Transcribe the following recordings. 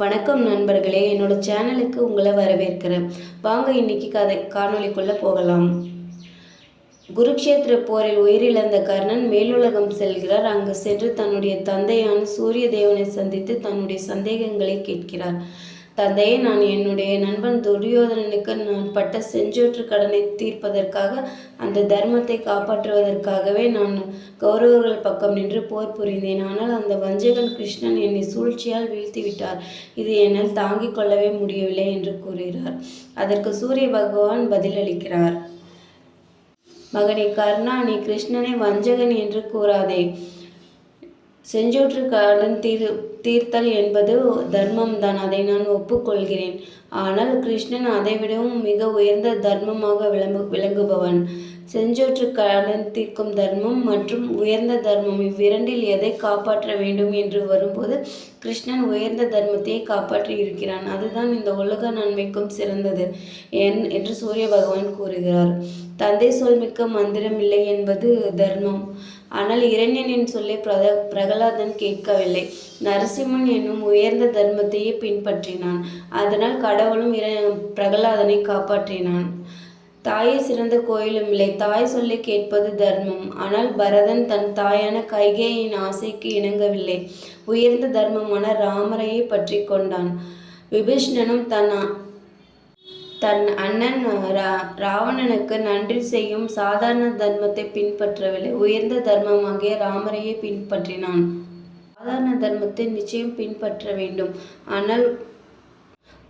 வணக்கம் நண்பர்களே என்னோட சேனலுக்கு உங்களை வரவேற்கிறேன். வாங்க இன்னைக்கு கதை காணொலிக்குள்ளே போகலாம். குருக்ஷேத்திர போரில் உயிரிழந்த கர்ணன் மேலுலகம் செல்கிறார். அங்கு சென்று தன்னுடைய தந்தையான சூரிய தேவனை சந்தித்து தன்னுடைய சந்தேகங்களை கேட்கிறார். தந்தையே நான் என்னுடைய நண்பன் துரியோதனனுக்கு நான் பட்ட செஞ்சோற்று கடனை தீர்ப்பதற்காக அந்த தர்மத்தை காப்பாற்றுவதற்காகவே நான் கௌரவர்கள் பக்கம் நின்று போர் புரிந்தேன். ஆனால் அந்த வஞ்சகன் கிருஷ்ணன் என்னை சூழ்ச்சியால் வீழ்த்திவிட்டார். இது என்னால் தாங்கிக் கொள்ளவே முடியவில்லை என்று கூறுகிறார். அதற்கு சூரிய பகவான் பதிலளிக்கிறார். மகனே கர்ணா நீ கிருஷ்ணனை வஞ்சகன் என்று கூறாதே. செஞ்சோற்று கடன் தீர் தீர்த்தல் என்பது தர்மம்தான். அதை நான் ஒப்புக்கொள்கிறேன். ஆனால் கிருஷ்ணன் அதைவிடவும் மிக உயர்ந்த தர்மமாக விளங்கு விளங்குபவன். செஞ்சோற்று கடன் தீர்க்கும் தர்மம் மற்றும் உயர்ந்த தர்மம். இவ்விரண்டில் எதை காப்பாற்ற வேண்டும் என்று வரும்போது கிருஷ்ணன் உயர்ந்த தர்மத்தையே காப்பாற்றி இருக்கிறான். அதுதான் இந்த உலக நன்மைக்கும் சிறந்தது என் என்று சூரிய பகவான் கூறுகிறார். தந்தை சொல்மிக்க மந்திரம் இல்லை என்பது தர்மம். ஆனால் இரண்யனின் சொல்லை பிரத பிரகலாதன் கேட்கவில்லை. நரசிம்மன் என்னும் உயர்ந்த தர்மத்தையே பின்பற்றினான். அதனால் கடவுளும் இர பிரகலாதனை காப்பாற்றினான். தாயை சிறந்த கோயிலும் இல்லை. தாய் சொல்லை கேட்பது தர்மம். ஆனால் பரதன் தன் தாயான கைகேயின் ஆசைக்கு இணங்கவில்லை. உயர்ந்த தர்மமான ராமரையை பற்றி கொண்டான். விபீஷ்ணனும் தன் தன் அண்ணன் ரா ராவணனுக்கு நன்றி செய்யும் சாதாரண தர்மத்தை பின்பற்றவில்லை. உயர்ந்த தர்மமாகிய ராமரையே பின்பற்றினான். சாதாரண தர்மத்தை நிச்சயம் பின்பற்ற வேண்டும். ஆனால்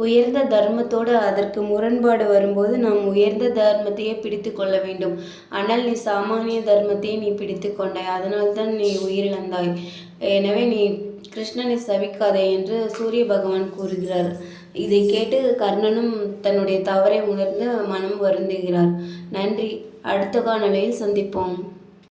உயர்ந்த தர்மத்தோடு அதற்கு முரண்பாடு வரும்போது நாம் உயர்ந்த தர்மத்தையே பிடித்து கொள்ள வேண்டும். ஆனால் நீ சாமானிய தர்மத்தையே நீ பிடித்து கொண்டாய். அதனால்தான் நீ உயிரிழந்தாய். எனவே நீ கிருஷ்ணனை சவிக்காதே என்று சூரிய பகவான் கூறுகிறார். இதை கேட்டு கர்ணனும் தன்னுடைய தவறை உணர்ந்து மனம் வருந்துகிறார். நன்றி. அடுத்த காணொலியில் சந்திப்போம்.